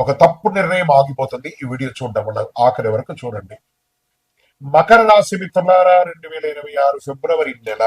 ఒక తప్పు నిర్ణయం ఆగిపోతుంది. ఈ వీడియో చూడడం వల్ల ఆఖరి వరకు చూడండి. మకర రాశి మిత్రులారా రెండు వేల ఇరవై ఆరు ఫిబ్రవరి నెల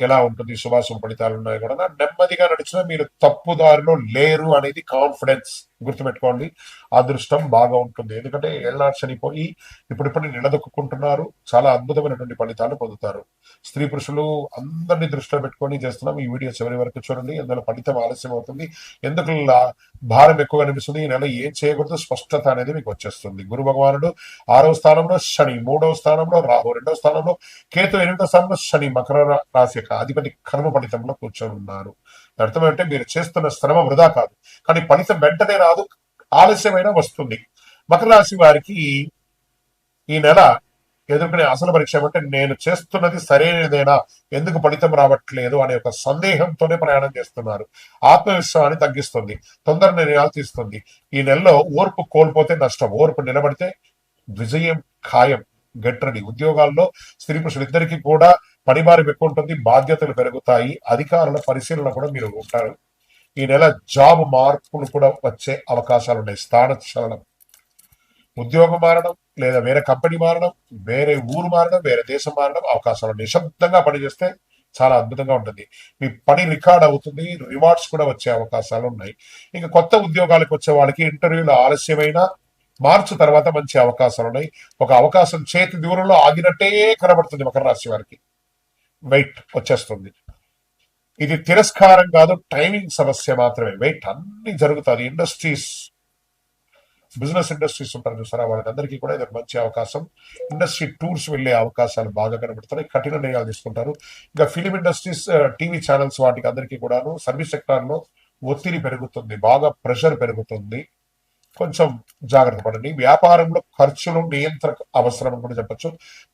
ఎలా ఉంటుంది శుభాశుభ ఫలితాలు ఉన్నాయి కూడా. నెమ్మదిగా నడిచిన మీరు తప్పుదారిలో లేరు అనేది కాన్ఫిడెన్స్ గుర్తుపెట్టుకోండి. అదృష్టం బాగా ఉంటుంది. ఎందుకంటే ఏళ్ళనాడు చనిపోయి ఇప్పుడిప్పుడు నిలదొక్కుంటున్నారు చాలా అద్భుతమైనటువంటి ఫలితాలు పొందుతారు. స్త్రీ పురుషులు అందరినీ దృష్టిలో పెట్టుకొని చేస్తున్నాం. ఈ వీడియో చివరి వరకు చూడండి. అందులో ఫలితం ఆలస్యం అవుతుంది. ఎందుకు లా- భారం ఎక్కువ అనిపిస్తుంది? ఈ నెల ఏం చేయకూడదు? స్పష్టత అనేది మీకు వచ్చేస్తుంది. గురు భగవానుడు ఆరో స్థానంలో శని మూడవ స్థానంలో రాహు రెండవ స్థానంలో కేతు ఎనిమిదో స్థానంలో శని మకర రాశి యొక్క అధిపతి కర్మ ఫలితంలో కూర్చొని ఉన్నారు. అర్థమంటే మీరు చేస్తున్న శ్రమ వృధా కాదు. కానీ ఫలితం వెంటనే రాదు ఆలస్యమైన వస్తుంది. మకర రాశి వారికి ఈ నెల ఎదుర్కొనే అసలు పరీక్ష ఏమంటే నేను చేస్తున్నది సరైనదేనా? ఎందుకు ఫలితం రావట్లేదు అనే ఒక సందేహంతోనే ప్రయాణం చేస్తున్నారు. ఆత్మవిశ్వాసాన్ని తగ్గిస్తుంది తొందర నిర్ణయాలు తీస్తుంది. ఈ నెలలో ఓర్పు కోల్పోతే నష్టం ఓర్పు నిలబడితే విజయం ఖాయం. గట్రడి ఉద్యోగాల్లో స్త్రీ పురుషులు ఇద్దరికి కూడా పనిభారం ఎక్కువ ఉంటుంది బాధ్యతలు పెరుగుతాయి అధికారుల పరిశీలన కూడా మీరు ఉంటారు. ఈ నెల జాబ్ మార్పులు కూడా వచ్చే అవకాశాలు ఉన్నాయి. స్థాన చలనం. ఉద్యోగం మారడం లేదా వేరే కంపెనీ మారడం వేరే ఊరు మారడం వేరే దేశం మారడం అవకాశాలు ఉన్నాయి. నిశ్శబ్దంగా పనిచేస్తే చాలా అద్భుతంగా ఉంటుంది. మీ పని రికార్డ్ అవుతుంది రివార్డ్స్ కూడా వచ్చే అవకాశాలు ఉన్నాయి. ఇంకా కొత్త ఉద్యోగాలకు వచ్చే వాళ్ళకి ఇంటర్వ్యూలు ఆలస్యమైన మార్చి తర్వాత మంచి అవకాశాలు ఉన్నాయి. ఒక అవకాశం చేతి దూరంలో ఆగినట్టే కనబడుతుంది మకర రాశి వారికి. వెయిట్ వచ్చేస్తుంది. ఇది తిరస్కారం కాదు టైమింగ్ సమస్య మాత్రమే. వెయిట్ అన్ని జరుగుతుంది. ఇండస్ట్రీస్ బిజినెస్ ఇండస్ట్రీస్ ఉంటారు చూసారా? వాళ్ళందరికీ కూడా ఇది ఒక మంచి అవకాశం. ఇండస్ట్రీ టూర్స్ వెళ్ళే అవకాశాలు బాగా కనబడుతున్నాయి. కఠిన నిర్ణయాలు తీసుకుంటారు. ఇంకా ఫిలిం ఇండస్ట్రీస్ టీవీ ఛానల్స్ వాటికి అందరికీ కూడాను సర్వీస్ సెక్టార్లో ఒత్తిడి పెరుగుతుంది. బాగా ప్రెషర్ పెరుగుతుంది. కొంచెం జాగ్రత్త పడండి. వ్యాపారంలో ఖర్చులు నియంత్రణ అవసరం కూడా చెప్పచ్చు.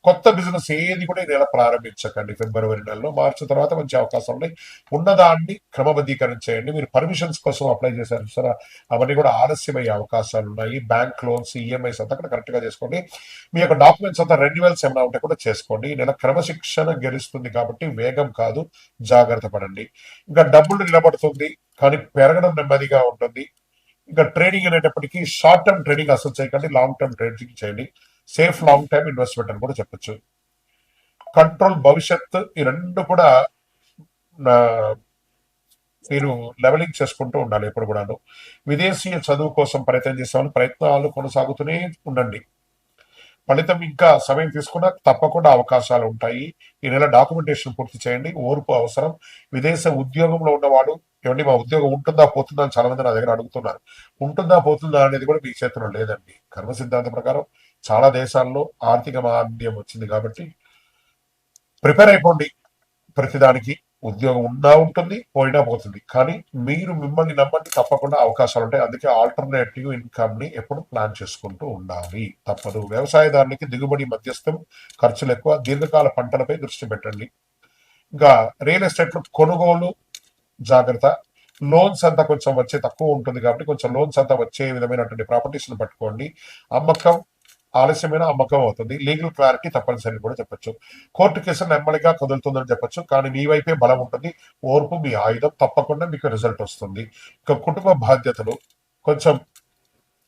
కొత్త బిజినెస్ ఏది కూడా ఈ నెల ప్రారంభించకండి. ఫిబ్రవరి నెలలో మార్చి తర్వాత మంచి అవకాశాలు ఉన్నాయి. ఉన్నదాన్ని క్రమబద్ధీకరణ చేయండి. మీరు పర్మిషన్స్ కోసం అప్లై చేశారు సరే. అవన్నీ కూడా ఆలస్యమయ్యే అవకాశాలు ఉన్నాయి. బ్యాంక్ లోన్స్ ఈఎంఐస్ అంతా కూడా కరెక్ట్గా చేసుకోండి. మీ యొక్క డాక్యుమెంట్స్ అంతా రెన్యువల్స్ ఏమైనా ఉంటే కూడా చేసుకోండి. ఈ నెల క్రమశిక్షణ గెలుస్తుంది కాబట్టి వేగం కాదు. జాగ్రత్త పడండి. ఇంకా డబ్బులు నిలబడుతుంది కానీ పెరగడం నెమ్మదిగా ఉంటుంది. ఇంకా ట్రేడింగ్ అనేటప్పటికీ షార్ట్ టర్మ్ ట్రేడింగ్ అసలు చేయకండి లాంగ్ టర్మ్ ట్రేడింగ్ చేయండి. సేఫ్ లాంగ్ టర్మ్ ఇన్వెస్ట్మెంట్ అని కూడా చెప్పొచ్చు. కంట్రోల్ భవిష్యత్ ఈ రెండు కూడా మీరు లెవెలింగ్ చేసుకుంటూ ఉండాలి ఎప్పుడు కూడాను. విదేశీయ చదువు కోసం ప్రయత్నం చేసేవాళ్ళు ప్రయత్నాలు కొనసాగుతూనే ఉండండి. ఫలితం ఇంకా సమయం తీసుకున్నా తప్పకుండా అవకాశాలు ఉంటాయి. ఈ నెల డాక్యుమెంటేషన్ పూర్తి చేయండి. ఓర్పు అవసరం. విదేశ ఉద్యోగంలో ఉన్నవాడు ఏమండి మా ఉద్యోగం ఉంటుందా పోతుందా అని చాలా మంది నా దగ్గర అడుగుతున్నారు. ఉంటుందా పోతుందా అనేది కూడా మీ చేతిలో లేదండి. కర్మ సిద్ధాంతం ప్రకారం చాలా దేశాల్లో ఆర్థిక మాంద్యం వచ్చింది కాబట్టి ప్రిపేర్ అయిపోండి ప్రతిదానికి. ఉద్యోగం ఉన్నా ఉంటుంది పోయినా పోతుంది. కానీ మీరు మిమ్మల్ని నమ్మండి తప్పకుండా అవకాశాలు ఉంటాయి. అందుకే ఆల్టర్నేటివ్ ఇన్కమ్ని ఎప్పుడు ప్లాన్ చేసుకుంటూ ఉండాలి. తప్పదు. వ్యవసాయదారునికి దిగుబడి మధ్యస్థం ఖర్చులు ఎక్కువ. దీర్ఘకాల పంటలపై దృష్టి పెట్టండి. ఇంకా రియల్ ఎస్టేట్లో కొనుగోలు జాగ్రత్త. లోన్స్ అంతా కొంచెం వచ్చే తక్కువ ఉంటుంది కాబట్టి కొంచెం లోన్స్ అంతా వచ్చే విధమైనటువంటి ప్రాపర్టీస్ని పట్టుకోండి. అమ్మకం ఆలస్యమైన అమ్మకం అవుతుంది. లీగల్ క్లారిటీ తప్పనిసరి కూడా చెప్పొచ్చు. కోర్టు కేసు నెమ్మదిగా కదులుతుందని చెప్పొచ్చు. కానీ మీ వైపే బలం ఉంటుంది. ఓర్పు మీ ఆయుధం తప్పకుండా మీకు రిజల్ట్ వస్తుంది. ఇక కుటుంబ బాధ్యతలు కొంచెం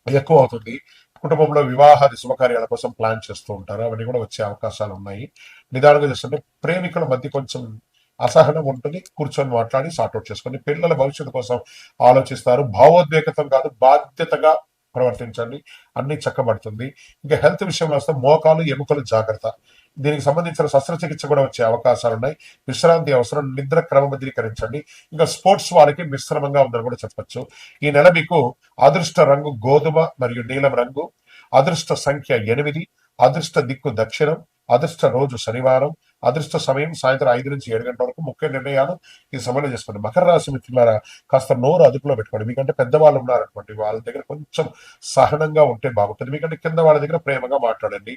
ఎక్కువ అవుతుంది. కుటుంబంలో వివాహాది శుభకార్యాల కోసం ప్లాన్ చేస్తూ ఉంటారు. అవన్నీ కూడా వచ్చే అవకాశాలు ఉన్నాయి. నిదానంగా చేస్తుంటే ప్రేమికుల మధ్య కొంచెం అసహనం ఉంటుంది. కూర్చొని మాట్లాడి సార్ట్అవుట్ చేసుకొని పిల్లల భవిష్యత్తు కోసం ఆలోచిస్తారు. భావోద్వేగతం కాదు. బాధ్యతగా ప్రవర్తించండి అన్ని చక్కబడుతుంది. ఇంకా హెల్త్ విషయంలో వస్తే మోకాలు ఎముకలు జాగ్రత్త. దీనికి సంబంధించిన శస్త్రచికిత్స కూడా వచ్చే అవకాశాలు ఉన్నాయి విశ్రాంతి అవసరం నిద్ర క్రమబద్ధీకరించండి. ఇంకా స్పోర్ట్స్ వారికి మిశ్రమంగా ఉందని కూడా చెప్పొచ్చు. ఈ నెల మీకు అదృష్ట రంగు గోధుమ మరియు నీలం రంగు అదృష్ట సంఖ్య ఎనిమిది అదృష్ట దిక్కు దక్షిణం అదృష్ట రోజు శనివారం అదృష్ట సమయం సాయంత్రం ఐదు నుంచి ఏడు గంటల వరకు ముఖ్య నిర్ణయాలు ఈ సమయంలో చేసుకోండి. మకర రాశి మిత్రులారా కాస్త నోరు అదుపులో పెట్టుకోండి. మీకంటే పెద్దవాళ్ళు ఉన్నారనుకోండి వాళ్ళ దగ్గర కొంచెం సహనంగా ఉంటే బాగుంటుంది. మీకంటే కింద వాళ్ళ దగ్గర ప్రేమగా మాట్లాడండి.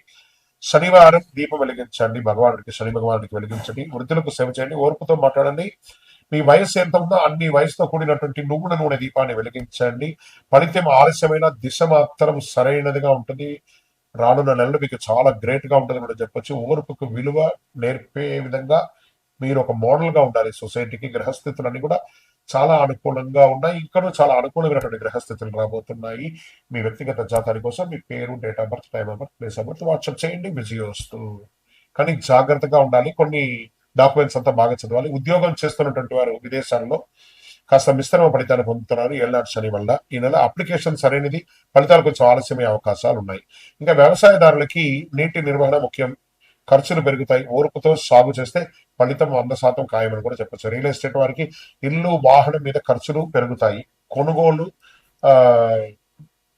శనివారం దీపం వెలిగించండి. భగవానుడికి శని భగవానుడికి వెలిగించండి. వృద్ధులకు సేవ చేయండి. ఓర్పుతో మాట్లాడండి. మీ వయసు ఎంత ఉందో అన్ని వయసుతో కూడినటువంటి నువ్వుల నూనె దీపాన్ని వెలిగించండి. ఫలితం ఆలస్యమైన దిశ మాత్రం సరైనదిగా ఉంటుంది. రానున్న నెలలు మీకు చాలా గ్రేట్గా ఉంటుంది కూడా చెప్పొచ్చు. ఓర్పుకు విలువ నేర్పే విధంగా మీరు ఒక మోడల్గా ఉండాలి. సొసైటీకి గ్రహస్థితులన్నీ కూడా చాలా అనుకూలంగా ఉన్నాయి. ఇక్కడ చాలా అనుకూలమైనటువంటి గ్రహస్థితులు రాబోతున్నాయి. మీ వ్యక్తిగత జాతాని కోసం మీ పేరు date of birth time of birth place of birth WhatsApp చేయండి. బిజీ వస్తూ. కానీ జాగ్రత్తగా ఉండాలి. కొన్ని డాక్యుమెంట్స్ అంతా బాగా చదవాలి. ఉద్యోగం చేస్తున్నటువంటి వారు విదేశాల్లో కాస్త మిశ్రమ ఫలితాలు పొందుతున్నారు ఏళ్ళనాటి శని వల్ల. ఈ నెల అప్లికేషన్ సరైనది ఫలితాలు కొంచెం ఆలస్యమయ్యే అవకాశాలు ఉన్నాయి. ఇంకా వ్యవసాయదారులకి నీటి నిర్వహణ ముఖ్యం. ఖర్చులు పెరుగుతాయి. ఓర్పుతో సాగు చేస్తే ఫలితం వంద శాతం ఖాయమని కూడా చెప్పచ్చు. రియల్ ఎస్టేట్ వారికి ఇల్లు వాహనం మీద ఖర్చులు పెరుగుతాయి. కొనుగోలు ఆ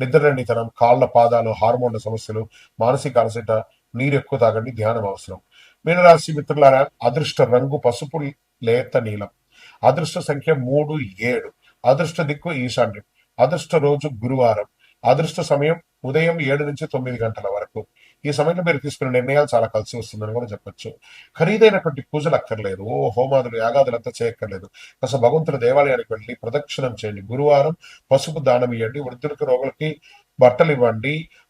నిద్రలేనితనం కాళ్ళ పాదాలు హార్మోన్ల సమస్యలు మానసిక అలసట నీరు ఎక్కువ తాగండి ధ్యానం అవసరం. మీనరాశి మిత్రులారా అదృష్ట రంగు పసుపు లేత నీలం. అదృష్ట సంఖ్య మూడు ఏడు. అదృష్ట దిక్కు ఈశాన్యం. అదృష్ట రోజు గురువారం. అదృష్ట సమయం ఉదయం ఏడు నుంచి తొమ్మిది గంటల ఈ సమయంలో మీరు తీసుకున్న నిర్ణయాలు చాలా కలిసి వస్తుందని కూడా చెప్పొచ్చు. ఖరీదైనటువంటి పూజలు అక్కర్లేదు. ఓ హోమాదులు యాగాదులు అంతా చేయక్కర్లేదు. కాస్త భగవంతుల దేవాలయానికి వెళ్ళి ప్రదక్షిణం చేయండి. గురువారం పసుపు దానం ఇవ్వండి వృద్ధులకు రోగులకి బట్టలు ఇవ్వండి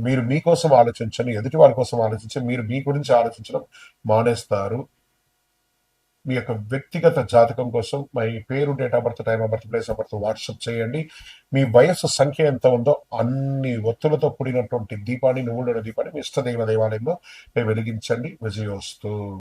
మీరు మీకోసం ఆలోచించండి ఎదుటి వారి కోసం ఆలోచించి మీరు మీ గురించి ఆలోచించడం మానేస్తారు. మీ యొక్క వ్యక్తిగత జాతకం కోసం మీ పేరు date of birth time of birth place of birth WhatsApp చేయండి. మీ వయస్సు సంఖ్య ఎంత ఉందో అన్ని ఒత్తులతో కూడినటువంటి దీపాన్ని నువ్వుల దీపాన్ని మీ ఇష్టదైవ దేవాలయంలో మేము వెలిగించండి. విజయోస్తు.